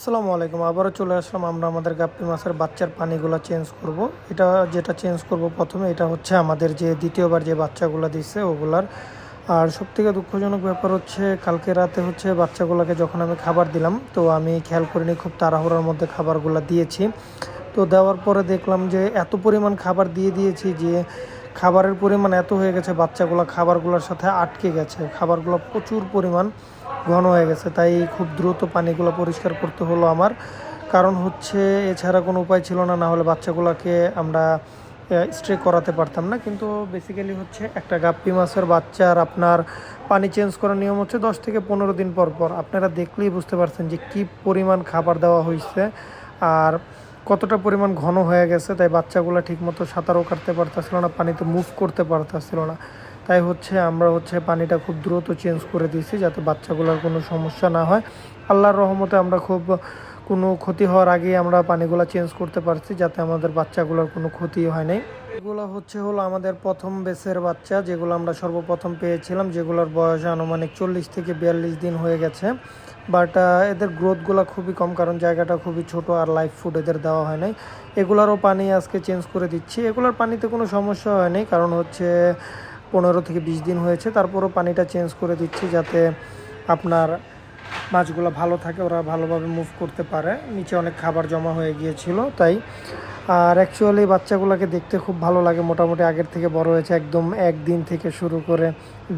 আসসালামু আলাইকুম। আবারও চলে আসলাম আমরা আমাদের গাপ্পি মাছের বাচ্চার পানিগুলো চেঞ্জ করব। এটা যেটা চেঞ্জ করব প্রথমে, এটা হচ্ছে আমাদের যে দ্বিতীয়বার যে বাচ্চাগুলো দিচ্ছে ওগুলার। আর সবথেকে দুঃখজনক ব্যাপার হচ্ছে, কালকে রাতে হচ্ছে বাচ্চাগুলোকে যখন আমি খাবার দিলাম, তো আমি খেয়াল করিনি, খুব তাড়াহুড়ার মধ্যে খাবারগুলো দিয়েছি। তো দেওয়ার পরে দেখলাম যে এত পরিমাণ খাবার দিয়ে দিয়েছি যে খাবারের পরিমাণ এত হয়ে গেছে, বাচ্চাগুলো খাবারগুলোর সাথে আটকে গেছে। খাবারগুলো প্রচুর পরিমাণ ঘন হয়ে গেছে, তাই খুব দ্রুত পানিগুলো পরিষ্কার করতে হলো আমার। কারণ হচ্ছে, এছাড়া কোনো উপায় ছিল না না হলে বাচ্চাগুলোকে আমরা স্ট্রে করাতে পারতাম না। কিন্তু বেসিক্যালি হচ্ছে, একটা গাপ্পি মাছের বাচ্চার আপনার পানি চেঞ্জ করার নিয়ম হচ্ছে দশ থেকে পনেরো দিন পর পর। আপনারা দেখলেই বুঝতে পারছেন যে কী পরিমাণ খাবার দেওয়া হয়েছে আর কতটা পরিমাণ ঘন হয়ে গেছে, তাই বাচ্চাগুলো ঠিকমতো সাঁতারও কাটতে পারতেছিল না, পানিতে মুভ করতে পারতেছিল না। তাই হচ্ছে আমরা হচ্ছে পানিটা খুব দ্রুত চেঞ্জ করে দিয়েছি যাতে বাচ্চাগুলোর কোনো সমস্যা না হয়। আল্লাহর রহমতে আমরা খুব কোনো ক্ষতি হওয়ার আগেই আমরা পানিগুলো চেঞ্জ করতে পারছি যাতে আমাদের বাচ্চাগুলোর কোনো ক্ষতি হয় নাই। এগুলো হচ্ছে হলো আমাদের প্রথম বেসের বাচ্চা, যেগুলো আমরা সর্বপ্রথম পেয়েছিলাম, যেগুলোর বয়স আনুমানিক চল্লিশ থেকে বিয়াল্লিশ দিন হয়ে গেছে। বাট এদের গ্রোথগুলো খুবই কম, কারণ জায়গাটা খুবই ছোট আর লাইফ ফুড এদের দেওয়া হয় নাই। এগুলারও পানি আজকে চেঞ্জ করে দিচ্ছি। এগুলোর পানিতে কোনো সমস্যা হয়নি কারণ হচ্ছে পনেরো থেকে বিশ দিন হয়েছে। তারপরও পানিটা চেঞ্জ করে দিচ্ছি যাতে আপনার মাছগুলো ভালো থাকে, ওরা ভালোভাবে মুভ করতে পারে। নিচে অনেক খাবার জমা হয়ে গিয়েছিল, তাই আর অ্যাকচুয়ালি বাচ্চাগুলোকে দেখতে খুব ভালো লাগে। মোটামুটি আগের থেকে বড় হয়েছে, একদম একদিন থেকে শুরু করে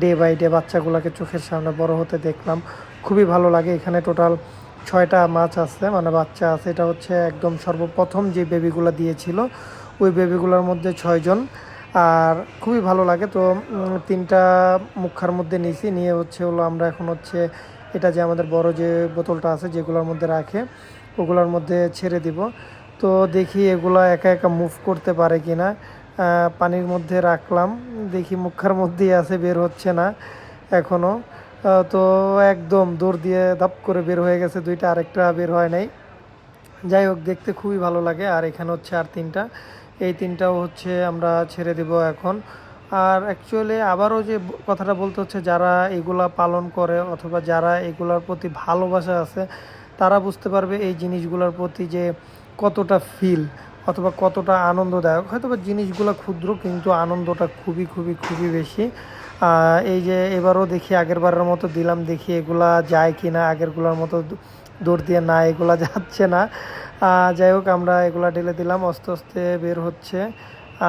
ডে বাই ডে বাচ্চাগুলোকে চোখের সামনে বড় হতে দেখলাম। খুবই ভালো লাগে, এখানে টোটাল ছয়টা মাছ আছে মানে বাচ্চা আছে। এটা হচ্ছে একদম সর্বপ্রথম যে বেবিগুলো দিয়েছিল, ওই বেবিগুলোর মধ্যে ছয়জন। আর খুবই ভালো লাগে, তো তিনটা মুখার মধ্যে নিয়েছি। নিয়ে হচ্ছে হলো আমরা এখন হচ্ছে এটা যে আমাদের বড় যে বোতলটা আছে, যেগুলোর মধ্যে রাখে, ওগুলোর মধ্যে ছেড়ে দিব। তো দেখি এগুলো একা একা মুভ করতে পারে কি না পানির মধ্যে রাখলাম। দেখি মুখার মধ্যেই আছে, বের হচ্ছে না এখনও তো একদম দৌড় দিয়ে ধাপ করে বের হয়ে গেছে, দুইটা আরেকটা বের হয় নাই। যাই হোক, দেখতে খুবই ভালো লাগে। আর এখানে হচ্ছে আর তিনটা। এই তিনটাও হচ্ছে আমরা ছেড়ে দেব এখন। আর অ্যাকচুয়ালি আবারও যে কথাটা বলতে হচ্ছে, যারা এগুলা পালন করে অথবা যারা এগুলার প্রতি ভালোবাসা আছে, তারা বুঝতে পারবে এই জিনিসগুলোর প্রতি যে কতটা ফিল অথবা কতটা আনন্দদায়ক। হয়তো বা জিনিসগুলো ক্ষুদ্র, কিন্তু আনন্দটা খুবই খুবই খুবই বেশি। এই যে এবারও দেখি আগের বারের মতো দিলাম, দেখি এগুলা যায় কি না আগেরগুলোর মতো দৌড় দিয়ে না, এগুলা যাচ্ছে না। যাই হোক, আমরা এগুলা ঢেলে দিলাম, আস্তে আস্তে বের হচ্ছে।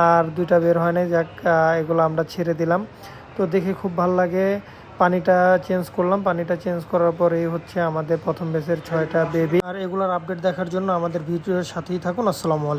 আর দুইটা বের হয় নাই, যাক এগুলো আমরা ছেড়ে দিলাম। তো দেখে খুব ভালো লাগে। পানিটা চেঞ্জ করলাম। পানিটা চেঞ্জ করার পরে হচ্ছে আমাদের প্রথম বেসের ছয়টা বেবি আর এগুলোর আপডেট দেখার জন্য আমাদের ভিডিওর সাথেই থাকুন। আসসালামু আলাইকুম।